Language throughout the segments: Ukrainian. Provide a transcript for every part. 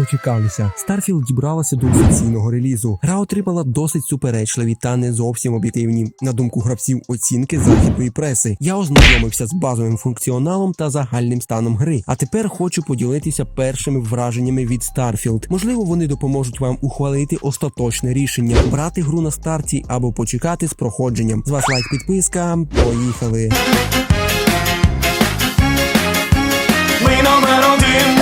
дочекалися. Starfield дібралася до офіційного релізу. Гра отримала досить суперечливі та не зовсім об'єктивні, на думку гравців, оцінки західної преси. Я ознайомився з базовим функціоналом та загальним станом гри. А тепер хочу поділитися першими враженнями від Starfield. Можливо, вони допоможуть вам ухвалити остаточне рішення, брати гру на старті або почекати з проходженням. З вас лайк, підписка. Поїхали. Ми номер один.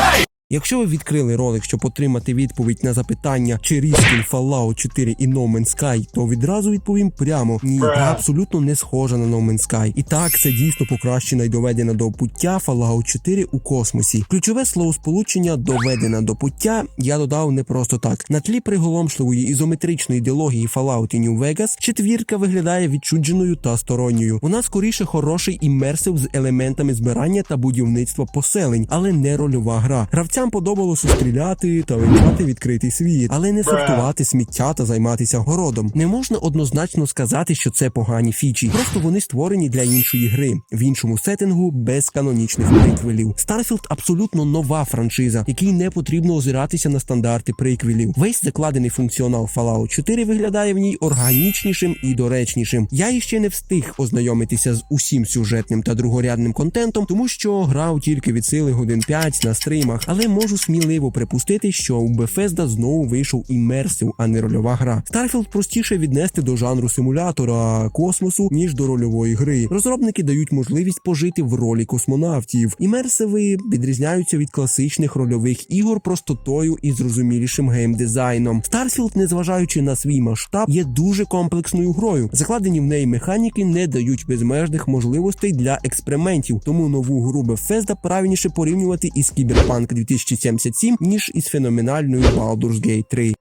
Якщо ви відкрили ролик, щоб отримати відповідь на запитання, чи різкін Fallout 4 і No Man's Sky, то відразу відповім прямо ні, гра абсолютно не схожа на No Man's Sky. І так, це дійсно покращена і доведена до пуття Fallout 4 у космосі. Ключове словосполучення доведена до пуття я додав не просто так. На тлі приголомшливої ізометричної ідеології Fallout і New Vegas четвірка виглядає відчудженою та сторонньою. Вона скоріше хороший імерсив з елементами збирання та будівництва поселень, але не рольова гра. Гравцям подобалося стріляти та вивчати відкритий світ, але не сортувати сміття та займатися городом. Не можна однозначно сказати, що це погані фічі. Просто вони створені для іншої гри в іншому сеттингу без канонічних приквелів. Starfield абсолютно нова франшиза, якій не потрібно озиратися на стандарти приквелів. Весь закладений функціонал Fallout 4 виглядає в ній органічнішим і доречнішим. Я іще не встиг ознайомитися з усім сюжетним та другорядним контентом, тому що грав тільки від сили годин 5 на стрімах, але можу сміливо припустити, що у Bethesda знову вийшов імерсив, а не рольова гра. Starfield простіше віднести до жанру симулятора космосу ніж до рольової гри. Розробники дають можливість пожити в ролі космонавтів. Імерсиви відрізняються від класичних рольових ігор простотою і зрозумілішим геймдизайном. Starfield, незважаючи на свій масштаб, є дуже комплексною грою. Закладені в неї механіки не дають безмежних можливостей для експериментів, тому нову гру Bethesda правильніше порівнювати із Cyberpunk 2077, ніж із феноменальною Baldur's Gate 3.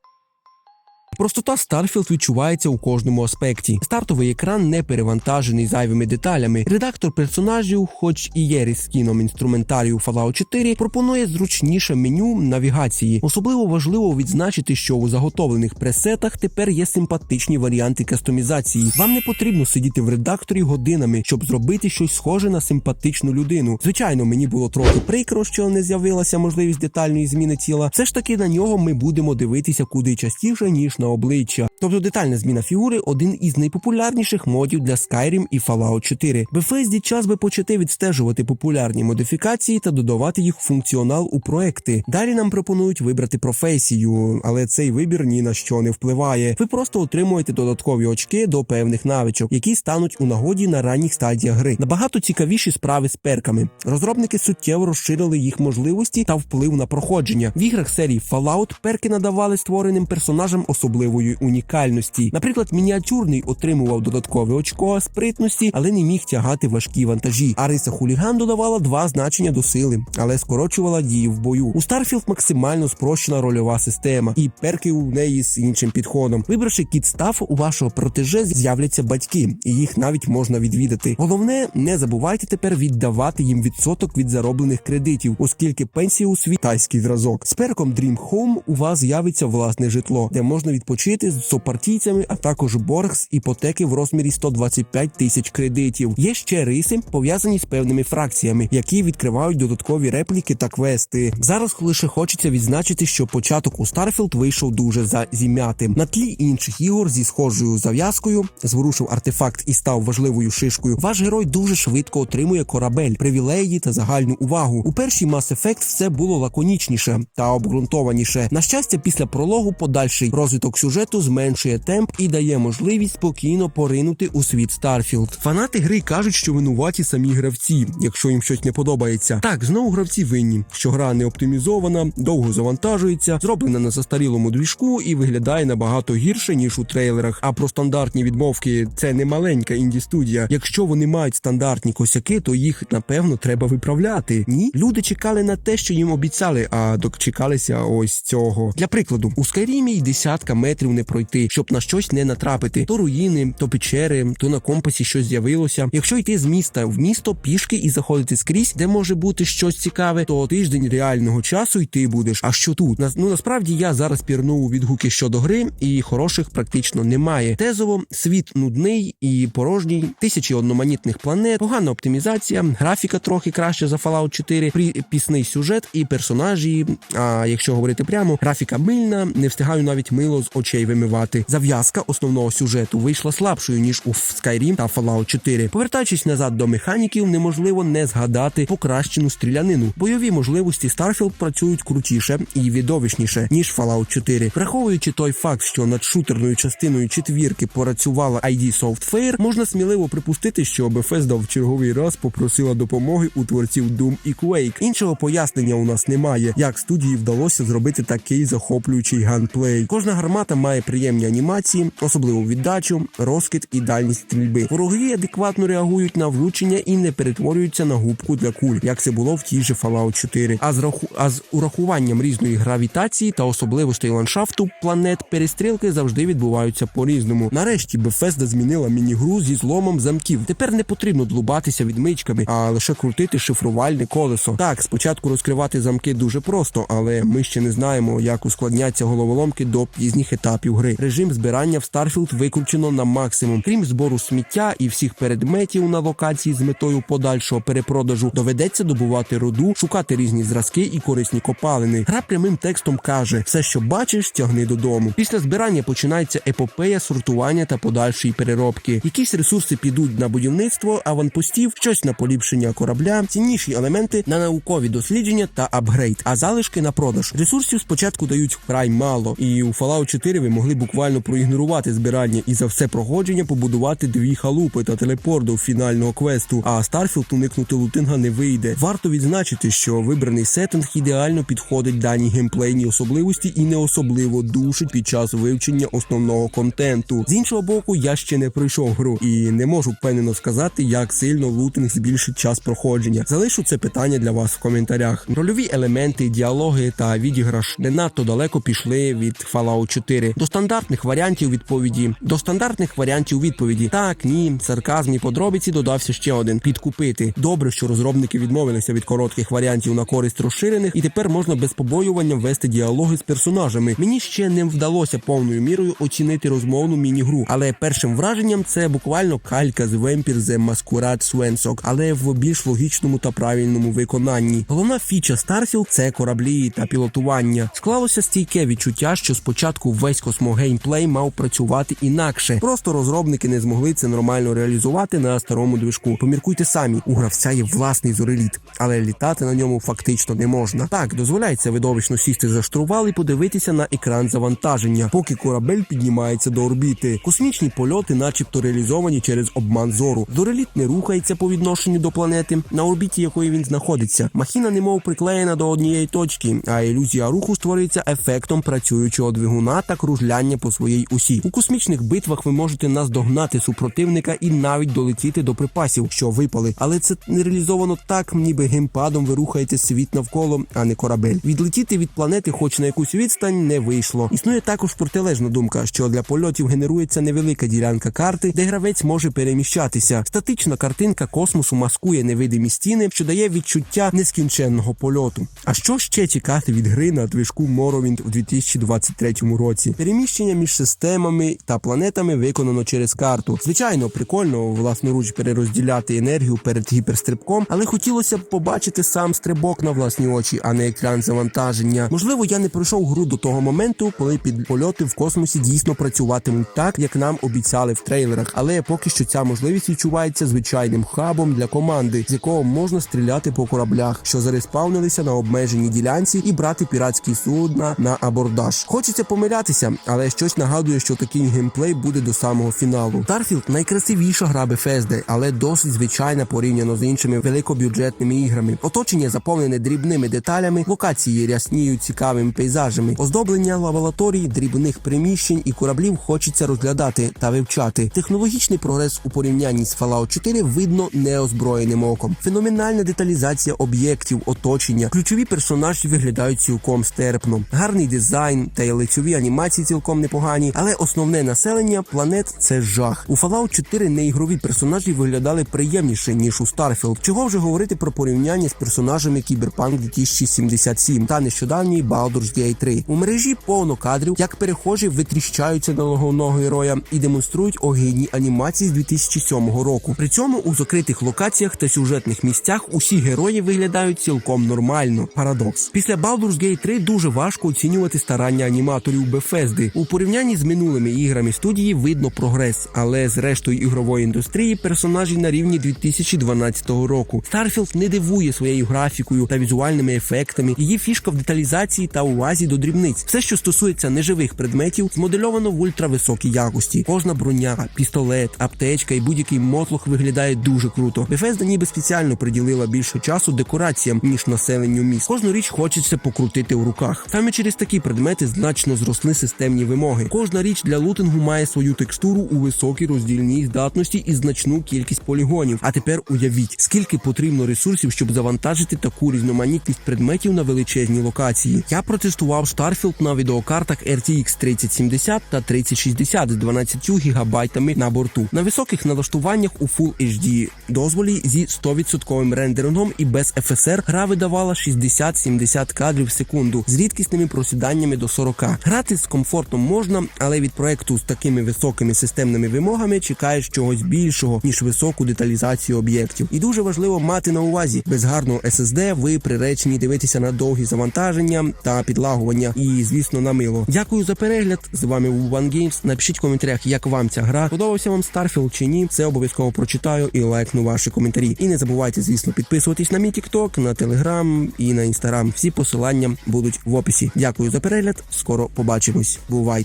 Простота Starfield відчувається у кожному аспекті. Стартовий екран не перевантажений зайвими деталями. Редактор персонажів, хоч і є різкіном інструментарію Fallout 4, пропонує зручніше меню навігації. Особливо важливо відзначити, що у заготовлених пресетах тепер є симпатичні варіанти кастомізації. Вам не потрібно сидіти в редакторі годинами, щоб зробити щось схоже на симпатичну людину. Звичайно, мені було трохи прикро, що не з'явилася можливість детальної зміни тіла. Все ж таки на нього ми будемо дивитися куди частіше ніж на обличчя. Тобто детальна зміна фігури один із найпопулярніших модів для Skyrim і Fallout 4. Bethesda час би почати відстежувати популярні модифікації та додавати їх функціонал у проекти. Далі нам пропонують вибрати професію, але цей вибір ні на що не впливає. Ви просто отримуєте додаткові очки до певних навичок, які стануть у нагоді на ранніх стадіях гри. Набагато цікавіші справи з перками. Розробники суттєво розширили їх можливості та вплив на проходження. В іграх серії Fallout перки надавали створеним персонажам особливої унікальності. Наприклад, мініатюрний отримував додаткове очко спритності, але не міг тягати важкі вантажі. Ариса Хуліган додавала два значення до сили, але скорочувала дії в бою. У Starfield максимально спрощена рольова система, і перки у неї з іншим підходом. Вибравши кіт став, у вашого протеже з'являться батьки, і їх навіть можна відвідати. Головне, не забувайте тепер віддавати їм відсоток від зароблених кредитів, оскільки пенсія у свій тайський зразок. З перком Dream Home у вас з'явиться власне житло, де можна відпочити з сопартійцями, а також борг з іпотеки в розмірі 125 тисяч кредитів. Є ще риси, пов'язані з певними фракціями, які відкривають додаткові репліки та квести. Зараз лише хочеться відзначити, що початок у Starfield вийшов дуже зазім'ятим. На тлі інших ігор зі схожою зав'язкою зворушив артефакт і став важливою шишкою. Ваш герой дуже швидко отримує корабель, привілеї та загальну увагу. У першій Mass Effect все було лаконічніше та обґрунтованіше. На щастя, після прологу подальший розвиток сюжету зменшує темп і дає можливість спокійно поринути у світ Starfield. Фанати гри кажуть, що винуваті самі гравці, якщо їм щось не подобається. Так, знову гравці винні, що гра не оптимізована, довго завантажується, зроблена на застарілому двіжку і виглядає набагато гірше ніж у трейлерах. А про стандартні відмовки це не маленька інді студія. Якщо вони мають стандартні косяки, то їх напевно треба виправляти. Ні, люди чекали на те, що їм обіцяли, а дочекалися ось цього. Для прикладу, у Skyrim й десятка метрів не пройти, щоб на щось не натрапити. То руїни, то печери, то на компасі щось з'явилося. Якщо йти з міста в місто пішки і заходити скрізь, де може бути щось цікаве, то тиждень реального часу йти будеш. А що тут? На- Ну насправді я зараз пірнув відгуки щодо гри, і хороших практично немає. Тезово світ нудний і порожній, тисячі одноманітних планет, погана оптимізація, графіка трохи краще за Fallout 4, прі- пісний сюжет і персонажі. А якщо говорити прямо, графіка мильна, не встигаю навіть мило з очей вимивати. Зав'язка основного сюжету вийшла слабшою ніж у Skyrim та Fallout 4. Повертаючись назад до механіків, неможливо не згадати покращену стрілянину. Бойові можливості Starfield працюють крутіше і відовищніше ніж Fallout 4. Враховуючи той факт, що над шутерною частиною четвірки працювала ID Software, можна сміливо припустити, що Bethesda в черговий раз попросила допомоги у творців Doom і Quake. Іншого пояснення у нас немає, як студії вдалося зробити такий захоплюючий ганплей. Кожна гармата має приємні анімації, особливу віддачу, розкид і дальність стрільби. Вороги адекватно реагують на влучення і не перетворюються на губку для куль, як це було в тій же Fallout 4. А з раху... а з урахуванням різної гравітації та особливостей ландшафту планет перестрілки завжди відбуваються по-різному. Нарешті Bethesda змінила міні-гру зі зломом замків. Тепер не потрібно длубатися відмичками, а лише крутити шифрувальне колесо. Так, спочатку розкривати замки дуже просто, але ми ще не знаємо, як ускладняться головоломки до пізніх етапів гри. Режим збирання в Starfield викручено на максимум. Крім збору сміття і всіх предметів на локації з метою подальшого перепродажу, доведеться добувати руду, шукати різні зразки і корисні копалини. Гра прямим текстом каже: все, що бачиш, тягни додому. Після збирання починається епопея сортування та подальшої переробки. Якісь ресурси підуть на будівництво аванпостів, щось на поліпшення корабля, цінніші елементи на наукові дослідження та апгрейд, а залишки на продаж. Ресурсів спочатку дають вкрай мало, і у Fallout 4 ви могли буквально проігнорувати збирання і за все проходження побудувати дві халупи та телепорт до фінального квесту. А Starfield уникнути лутинга не вийде. Варто відзначити, що вибраний сеттинг ідеально підходить даній геймплейній особливості і не особливо душить під час вивчення основного контенту. З іншого боку, я ще не пройшов гру і не можу впевнено сказати, як сильно лутинг збільшить час проходження. Залишу це питання для вас в коментарях. Рольові елементи, діалоги та відіграш не надто далеко пішли від Fallout 4 до стандартних варіантів відповіді. До стандартних варіантів відповіді так, ні, сарказм і подробиці додався ще один підкупити. Добре, що розробники відмовилися від коротких варіантів на користь розширених, і тепер можна без побоювання вести діалоги з персонажами. Мені ще не вдалося повною мірою оцінити розмовну міні-гру, але першим враженням це буквально калька з Vampire The Masquerade Swensok, але в більш логічному та правильному виконанні. Головна фіча Starfield – це кораблі та пілотування. Склалося стійке відчуття, що спочатку весь космогеймплей мав працювати інакше. Просто розробники не змогли це нормально реалізувати на старому движку. Поміркуйте самі, у гравця є власний зореліт, але літати на ньому фактично не можна. Так, дозволяється видовищно сісти за штурвал і подивитися на екран завантаження, поки корабель піднімається до орбіти. Космічні польоти, начебто, реалізовані через обман зору. Зореліт не рухається по відношенню до планети, на орбіті якої він знаходиться. Махіна немов приклеєна до однієї точки, а ілюзія руху створюється ефектом працюючого двигуна та кружляння по своїй усі. У космічних битвах ви можете наздогнати супротивника і навіть долетіти до припасів, що випали. Але це не реалізовано так, ніби геймпадом ви рухаєте світ навколо, а не корабель. Відлетіти від планети, хоч на якусь відстань, не вийшло. Існує також протилежна думка, що для польотів генерується невелика ділянка карти, де гравець може переміщатися. Статична картинка космосу маскує невидимі стіни, що дає відчуття нескінченного польоту. А що ще чекати від гри на движку Morrowind у 2023 році? Переміщення між системами та планетами виконано через карту. Звичайно, прикольно власноруч перерозділяти енергію перед гіперстрибком, але хотілося б побачити сам стрибок на власні очі, а не екран завантаження. Можливо, я не пройшов гру до того моменту, коли під польоти в космосі дійсно працюватимуть так, як нам обіцяли в трейлерах. Але поки що ця можливість відчувається звичайним хабом для команди, з якого можна стріляти по кораблях, що зареспавнилися на обмеженій ділянці, і брати піратські судна на абордаж. Хочеться помилятися, але щось нагадує, що такий геймплей буде до самого фіналу. Starfield – найкрасивіша гра Bethesda, але досить звичайна порівняно з іншими великобюджетними іграми. Оточення заповнене дрібними деталями, локації рясніють цікавими пейзажами, оздоблення лабораторій, дрібних приміщень і кораблів хочеться розглядати та вивчати. Технологічний прогрес у порівнянні з Fallout 4 видно неозброєним оком. Феноменальна деталізація об'єктів, оточення, ключові персонажі виглядають цілком стерпно. Гарний дизайн та й лицьові анімації анімації цілком непогані, але основне населення планет це жах. У Fallout 4 неігрові персонажі виглядали приємніше ніж у Starfield. Чого вже говорити про порівняння з персонажами Cyberpunk 2077 та нещодавній Baldur's Gate 3. У мережі повно кадрів, як перехожі витріщаються на головного героя і демонструють огидні анімації з 2007 року. При цьому у закритих локаціях та сюжетних місцях усі герої виглядають цілком нормально. Парадокс. Після Baldur's Gate 3 дуже важко оцінювати старання аніматорів Bethesda. У порівнянні з минулими іграми студії видно прогрес, але з рештою ігрової індустрії персонажі на рівні 2012 року. Starfield не дивує своєю графікою та візуальними ефектами. Її фішка в деталізації та увазі до дрібниць. Все, що стосується неживих предметів, змодельовано в ультрависокій якості. Кожна броня, пістолет, аптечка і будь-який мотлох виглядає дуже круто. Bethesda ніби спеціально приділила більше часу декораціям ніж населенню міст. Кожну річ хочеться покрутити в руках. Саме через такі предмети значно зросли системні вимоги. Кожна річ для лутингу має свою текстуру у високій роздільній здатності і значну кількість полігонів. А тепер уявіть, скільки потрібно ресурсів, щоб завантажити таку різноманітність предметів на величезній локації. Я протестував Starfield на відеокартах RTX 3070 та 3060 з 12 гігабайтами на борту. На високих налаштуваннях у Full HD дозволі зі 100% рендерингом і без FSR гра видавала 60-70 кадрів в секунду з рідкісними просіданнями до 40. Грати з комфортом можна, але від проекту з такими високими системними вимогами чекаєш чогось більшого ніж високу деталізацію об'єктів. І дуже важливо мати на увазі без гарного SSD ви приречені дивитися на довгі завантаження та підлагування. І звісно на мило. Дякую за перегляд. З вами був One Games. Напишіть в коментарях, як вам ця гра. Подобався вам Starfield чи ні. Це обов'язково прочитаю і лайкну ваші коментарі. І не забувайте, звісно, підписуватись на мій TikTok, на Telegram і на Instagram. Всі посилання будуть в описі. Дякую за перегляд. Скоро побачимось. Бувайте!